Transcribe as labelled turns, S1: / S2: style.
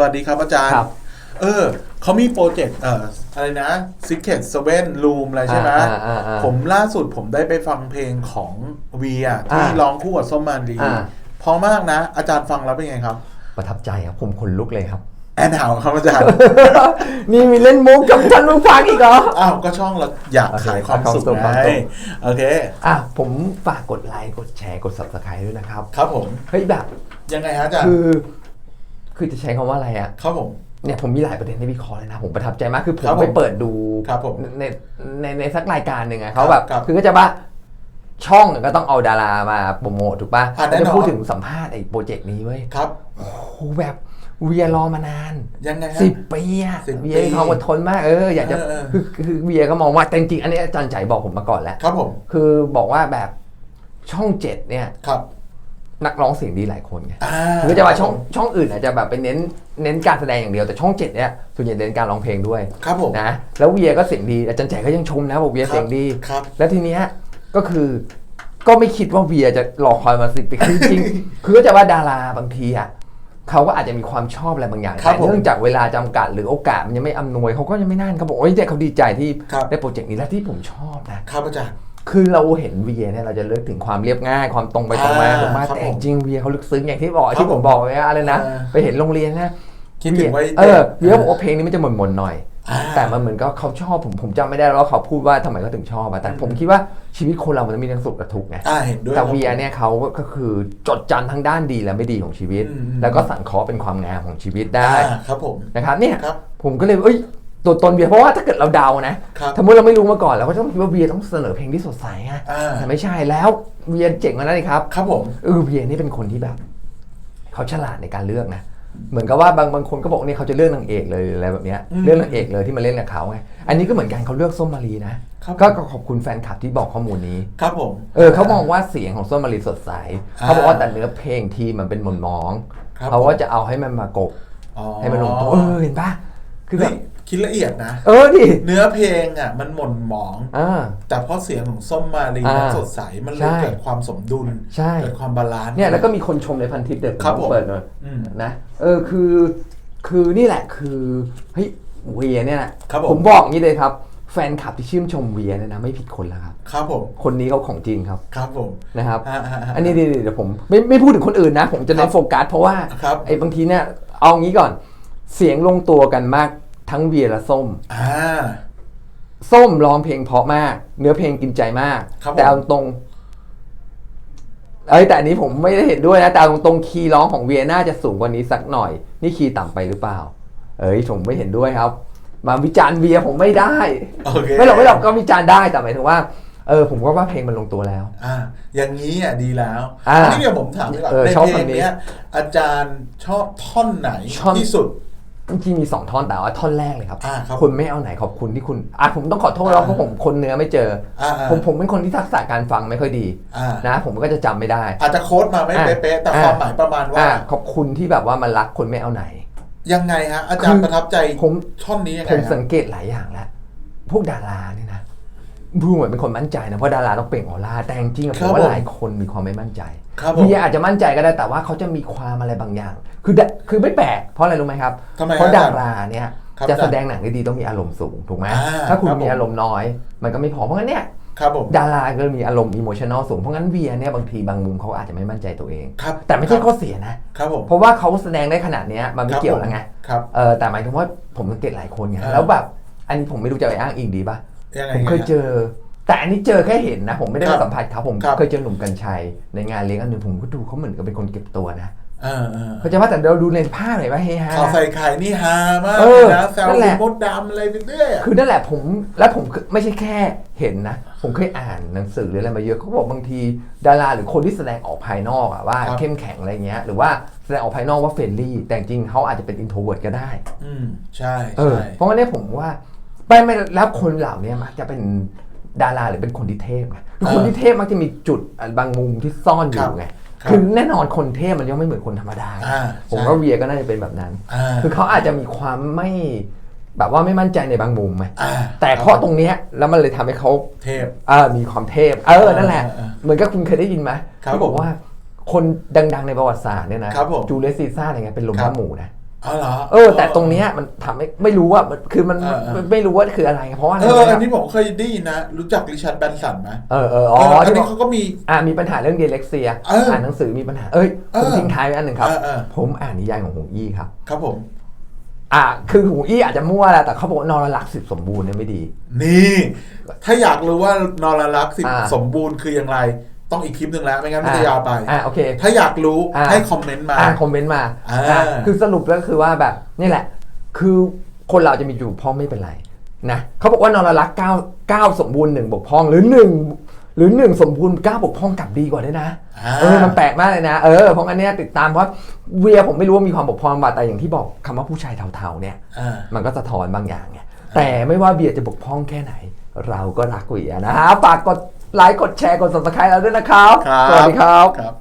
S1: สวัสดีครับอาจารย์
S2: ครับ
S1: เออเขามีโปรเจกต์เอ่ออะไรนะ Secret Seven Room อะไรใช่ไหม
S2: อ่าอ่าอ่า
S1: ผมล่าสุดผมได้ไปฟังเพลงของเวียที่
S2: อ่า
S1: ร้องคู่กับส้มมารี
S2: อ่า
S1: เพอมากนะ อาจารย์ฟังแล้วเป็นไงครับ
S2: ประทับใจครับผมขนลุกเลยครับ
S1: แอนหาวครับอาจารย์
S2: นี่มีเล่นมุกกับท่านผู้ฟังอีกเหรอ
S1: อ้าว ก็ช่องเราอยาก
S2: โอเค
S1: ขายความสุข
S2: ขายความ
S1: ไง
S2: สุข
S1: โอเค
S2: อะผมฝากกดไลค์กดแชร์กด subscribe ด้วยนะครับ
S1: ครับผม
S2: เฮ้ยแบบ
S1: ยังไงฮะอาจารย์
S2: คือ คือจะใช้คำว่าอะไรอะ
S1: ครับผม
S2: เนี่ยผมมีหลายประเด็นให้วิเคราะห์เลยนะ ผมประทับใจมากคือผม
S1: ครับผม
S2: ไปเปิดดู
S1: ครับผม
S2: ในในในสักรายการหนึ่งอะเขาแบบ
S1: ครับ
S2: คือก็จะว่าช่องก็ต้องเอาดารามาโปรโมทถูกป่ะ
S1: อะแน่นอน
S2: จะพูดถึงสัมภาษณ์ไอ้โปรเจกต์นี้เว้ย
S1: ครับ
S2: โอ้โหแบบเวียรอมานาน
S1: ยังไงฮะ
S2: สิบปีอะ
S1: สิบปี
S2: เวียมีความอดทนมากเอออยากจะ
S1: เออเออ
S2: คือคือเวียก็มองว่าแต่จริงๆอันนี้อาจารย์ใจบอกผมมาก่อนแล้ว
S1: ครับผม
S2: คือบอกว่าแบบช่องเจ็ดเนี่ย
S1: ครับ
S2: นักร้องเสียงดีหลายคนไง
S1: อ่า
S2: คือจะว่าช่องช่องอื่นอาจจะแบบไปเน้นเน้นการแสดงอย่างเดียวแต่ช่องเจ็ดเนี่ยส่วนใหญ่เน้นการร้องเพลงด้วย
S1: ครับผม
S2: นะแล้วเวียก็เสียงดีอาจารย์แจก็ยังชมนะบอกเวียเสียงดี
S1: ครับ
S2: แล้วทีเนี้ยก็คือก็ไม่คิดว่าเวียจะรอคอยมาสิบปีคือจริงๆคือก็จะว่าดาราบางทีอะเขาก็อาจจะมีความชอบอะไรบางอย่าง
S1: ครับ
S2: แต่
S1: ผม
S2: เนื่องจากเวลาจำกัดหรือโอกาสมันยังไม่อำนวยเขาก็ยังไม่นั่นเขาบอกโอ้ยแต่เขาดีใจที่
S1: ครับ
S2: ได้โปรเจกต์นี้และที่ผมชอบนะ
S1: ครับอาจารย์
S2: คือเราเห็นเวียเนี่ยเราจะเลิกถึงความเรียบง่ายความตรงไปตรงมา
S1: อ่า
S2: ตรงมา
S1: ครับ
S2: แต่
S1: ผม
S2: จริงเวียเขาลึกซึ้งอย่างที่บอก
S1: ครับ
S2: ที่ผมบอกไว้อะไรนะ
S1: อ่า
S2: ไปเห็นโรงเรียนนะ
S1: คิดถึงไว้
S2: เออ
S1: เด็ก
S2: เวียบอกว่าเพลงนี้มันจะหม่นๆหน่อย
S1: อ่า
S2: แต่มันเหมือนก็เขาชอบผมผมจำไม่ได้แล้วว่าเขาพูดว่าทำไมเขาถึงชอบอะแต่ผมคิดว่าชีวิตคนเรามันต้องมีทั้งสุขและทุกข์ไง
S1: อ่าเห็นด้วย
S2: แต่
S1: ครับ
S2: เวียเนี่ยเขาก็คือจดจำทั้งด้านดีและไม่ดีของชีวิต
S1: อืมอืม
S2: แล้วก็สังเคราะห์เป็นความงามของชีวิตได้
S1: อ่าครับผม
S2: นะครับเนี่ย
S1: ครับ
S2: ผมก็เลยเอ้ย ตัวตนเวียเพราะว่าถ้าเกิดเราเดานะครับสมมติเราไม่รู้มาก่อนเราก็ต้องคิดว่าเวียต้องเสนอเพลงที่สดใสไง
S1: อ่า
S2: แต่ไม่ใช่แล้วเวียเจ๋งกว่านั้นเลยครับ
S1: ครับผม
S2: เออเวียนี่เป็นคนที่แบบ เขาฉลาดในการเลือกนะ เหมือนกับว่าบางบางคนก็บอกเนี่ยเขาจะเลือกนางเอกเลยหรืออะไรแบบเนี้ย
S1: อืม
S2: เลือกนางเอกเลยที่มาเล่นกับเขาไงอันนี้ก็เหมือนกันเขาเลือกส้มมารีนะครับ ก็ก็ขอบคุณแฟนคลับที่บอกข้อมูลนี้
S1: ครับผม
S2: เออเขามองว่าเสียงของส้มมารีสดใส
S1: อ่า
S2: เขาบอกว่าแต่เนื้อเพลงทีมันเป็นหม่นหมอง
S1: ครับ
S2: เขาว่าจะเอาให้มันมากบ
S1: อ๋อ
S2: ให้มันลงตัวเออเห็นปะคือแบ
S1: เฮ้
S2: บ
S1: ย คิดละเอียดนะ
S2: เออดิ
S1: เนื้อเพลงอะ มันหม่นหมอง
S2: อ่า
S1: แต่เพราะเสียงของส้มมารี
S2: อ่า
S1: มันสดใส มันเลย
S2: ใช่
S1: เกิดความสมดุล
S2: ใช่
S1: เกิดความบาลานซ์
S2: เนี่ยแล้วก็มีคนชมในพันทิปเด็ก
S1: ครับผม
S2: เปิดหน่อย
S1: อืม
S2: นะ เออคือคือนี่แหละคือเฮ้ยเวียเนี่ยนะครับ
S1: ผม
S2: ผมบอกงี้เลยครับ แฟนคลับที่ชื่นชมเวียเนี่ยนะไม่ผิดคนแล้วครับ
S1: ครับผม
S2: คนนี้เขาของจริงครับ
S1: ครับผม
S2: นะครับ
S1: อ่าๆๆ
S2: อันนี้เดี๋ยวผมไม่ไม่พูดถึงคนอื่นนะ ผมจะเน้นโฟกัสเพราะว่า
S1: ครับ
S2: ไอ้บางทีเนี่ยเอางี้ก่อน เสียงลงตัวกันมาก ทั้งเวียและส้ม
S1: อ่า
S2: ส้มร้องเพลงเพราะมาก เนื้อเพลงกินใจมาก
S1: ครับผม
S2: แต่เอาตรงเอ้ยแต่อันนี้ผมไม่ได้เห็นด้วยนะแต่เอาตรงๆคีย์ร้องของเวียน่าจะสูงกว่านี้สักหน่อย นี่คีย์ต่ำไปหรือเปล่า เอ้ยผมไม่เห็นด้วยครับ มาวิจารณ์เวียผมไม่ได้
S1: โอเค
S2: ไม่หรอกไม่หรอกก็วิจารณ์ได้แต่หมายถึงว่าเออผมก็ว่าเพลงมันลงตัวแล้ว
S1: อ่า อย่างนี้อะดีแล้ว
S2: อ่า
S1: อันนี้เดี๋ยวผมถามดีกว่า
S2: เออ
S1: ใน
S2: ชอบ
S1: เพล
S2: คำ
S1: ง
S2: นี้
S1: เนี้ยอาจารย์ชอบท่อนไหน
S2: ท่อน
S1: ที่สุด
S2: จริงๆมีสองท่อนแต่ว่าท่อนแรกเลยครับ
S1: อ่าครับ
S2: คุณไม่เอาไหนขอบคุณที่คุณอะผมต้องขอโทษแล้ว
S1: อ่า
S2: เพราะผมคนเนื้อไม่เจอ
S1: อ่า
S2: อผมผมเป็นคนที่ทักษะการฟังไม่ค่อยดี
S1: อ่า
S2: นะ ผมก็จะจำไม่ได้
S1: อาจจะโค้ดมาไม่
S2: อ่า
S1: เป๊ะๆแต่
S2: อ่า
S1: ความหมายประมาณว่า
S2: อะขอบคุณที่แบบว่ามันรักคนไม่เอาไหน
S1: ยังไงฮะอาจารย์
S2: คือ
S1: ประทับใจ
S2: ผม
S1: ท่อนนี้ยัง
S2: ผ
S1: ไง
S2: ม
S1: ฮะ
S2: สังเกตหลายอย่างแล้วพวกดาราเนี่ยนะ ดูเหมือนเป็นคนมั่นใจนะเพราะดาราต้องเปล่งออร่าแต่จริงๆอะผมว่าหลายคนมีความไม่มั่นใจ
S1: ครับผม
S2: เวียอาจจะมั่นใจก็ได้แต่ว่าเขาจะมีความอะไรบางอย่าง คือดะคือไม่แปลกเพราะอะไรรู้ไหมครับ
S1: ทำไมฮะ
S2: เพราะ
S1: อา
S2: ดา
S1: จารย์
S2: ราเนี่ย
S1: ครับ
S2: จะ
S1: อาจารย์
S2: แสดงหนังได้ดีต้องมีอารมณ์สูงถูกไหม
S1: อ่า
S2: ถ้าคุณ
S1: ครับผม
S2: มีอารมณ์น้อย มันก็ไม่พอเพราะงั้นเนี่ย
S1: ครับผม
S2: ดาราก็มีอารมณ์อิโมชัน a ลสูงเพราะงั้นเวียเนี่ยบางทีบางมุมเขาอาจจะไม่มั่นใจตัวเอง
S1: ครับ
S2: แต่ไม่ใช่
S1: ครับ
S2: ข้อเสียนะ
S1: ครับผม
S2: เพราะว่าเขาแสดงได้ขนาดเนี้ยมันไม่
S1: ครับ
S2: เกี่ยว
S1: ผม
S2: แล้วไง
S1: ครับ
S2: เออแต่หมายถึงว่าผมสังเกตหลายคนไง
S1: เออ
S2: แล้วแบบอันนี้ผมไม่รู้จะไปอ้างอิงดีป่ะ
S1: ยังไง
S2: ผมเคยเจอ แต่อันนี้เจอแค่เห็นนะ ผมไม่ได้
S1: ครั
S2: ไป
S1: บ
S2: สัมผัสเขาผม
S1: ครับ
S2: เคยเจอหนุ่มกัญชัย ในงานเลี้ยงอันหนึ่งผมก็ดูเขาเหมือนกับเป็นคนเก็บตัวนะ
S1: เออเออ
S2: เขาใจะว่าแต่เราดูในภาพหน่อยว่าเฮฮา
S1: ข่าวใส่ไข่นี่ฮามาก
S2: เอ
S1: เล
S2: อย
S1: นะแซว
S2: นั่นแห
S1: คุ
S2: ละ
S1: ณมดดำอะไรไปเรื่อยอะ
S2: คือนั่นแหละผมและผมไม่ใช่แค่เห็นนะ ผมเคยอ่านหนังสือหรืออะไรมาเยอะเขาบอกบางทีดาราหรือคนที่แสดงออกภายนอกอะว่า
S1: ครับ
S2: เข้มแข็งอะไรเงี้ยหรือว่าแสดงออกภายนอกว่าเฟรนลี่ แต่จริงๆเขาอาจจะเป็นอินโทรเวิร์ดก็ได้
S1: อืมใช่
S2: เออ
S1: ใช่
S2: เพราะงั้นเนี่ยผมว่า ไปไม่แล้วคนเหล่านี้มักจะเป็นดาราหรือเป็นคนที่เทพไงคือคนที่เทพมักจะมีจุดบางมุมที่ซ่อนอยู่ไง
S1: ครับ
S2: คือแน่นอนคนเทพมันย่อมไม่เหมือนคนธรรมดา
S1: อ่า
S2: ผม
S1: ใช่
S2: ว่าเวียก็น่าจะเป็นแบบนั้น
S1: อ่า
S2: คือเขาอาจจะมีความไม่แบบว่าไม่มั่นใจในบางมุมไหม
S1: อ่า
S2: แต่เพราะตรงเนี้ยแล้วมันเลยทำให้เขา
S1: เทพ
S2: เออมีความเทพ เออนั่นแหละ
S1: เออเออ
S2: เหมือนกับคุณเคยได้ยินไหม
S1: ครับ
S2: ที่บอกว่าคนดังๆในประวัติศาสตร์เนี่ยนะครับ
S1: ผม
S2: จูเลียสซีซ่าร์อะไรเงี้ยเป็นลม
S1: ครั
S2: บ้า
S1: บ
S2: หมูนะ
S1: อ๋อเหรอ
S2: เออ แต่ตรงเนี้ยมันทำให้ไม่รู้ว่ามันคือมัน
S1: เออเออ
S2: มันไม่รู้ว่าคืออะไร เพราะว่าอะไร
S1: เออ
S2: รู้ไหม
S1: อั
S2: คนรับ
S1: นี้ผมเคยได้ยินนะ รู้จักริชาร์ดแบนสันไหม
S2: เออเอออ๋อ
S1: เอออัน
S2: ที่บ
S1: นี้
S2: อก
S1: เขาก็มี
S2: อ่ามีปัญหาเรื่องเดเล็กเซีย
S1: เอออ่
S2: นหนังสือมีปัญหาเอ้ย
S1: เอ
S2: ผม
S1: อ
S2: ทิ้งท้ายไว้อันหนึ่งครับ
S1: เออเออ
S2: ผมอ่านนิยายของหงอี้ครับ
S1: ครับผม
S2: อ่า คือหงอี้อาจจะมั่วแหละแต่เขาบอกว่านอนรักสิบสมบูรณ์เนี่ยไม่ดี
S1: นี่ ถ้าอยากรู้ว่านอรลักษ์สิ
S2: อ่า
S1: สมบูรณ์คืออย่างไร ต้องอีกคลิปหนึ่งแล้วไม่งั้นมันจะยาวไป
S2: อ่าโอเค
S1: ถ้าอยากรู้
S2: อ่า
S1: ให้คอมเมนต์มา
S2: อ่านคอมเมนต์มา
S1: อ่า
S2: อ่าคือสรุปแล้วคือว่าแบบนี่แหละ คือคนเราจะมีจุดบกพร่องไม่เป็นไรนะเขาบอกว่านอนรักเก้าเก้าสมบูรณ์หนึ่งบกพร่องหรือหนึ่งหรือหนึ่งสมบูรณ์เก้าบกพร่องกลับดีกว่าด้วยนะ
S1: อ่า
S2: เออมันแปลกมากเลยนะเออเพราะงั้นเนี่ยติดตามเพราะเวียผมไม่รู้ว่ามีความบกพร่องบ้างแต่อย่างที่บอกคำว่าผู้ชายเทาๆเนี่ย
S1: อ่า
S2: มันก็สะท้อนบางอย่างไงแต่ไม่ว่าเบียร์จะบกพร่องแค่ไหน เราก็รักเวียนะฮะฝากกด ไลค์กดแชร์กด subscribe เราด้วยนะครับ
S1: ครับ
S2: สวัสดีครับ
S1: ครับ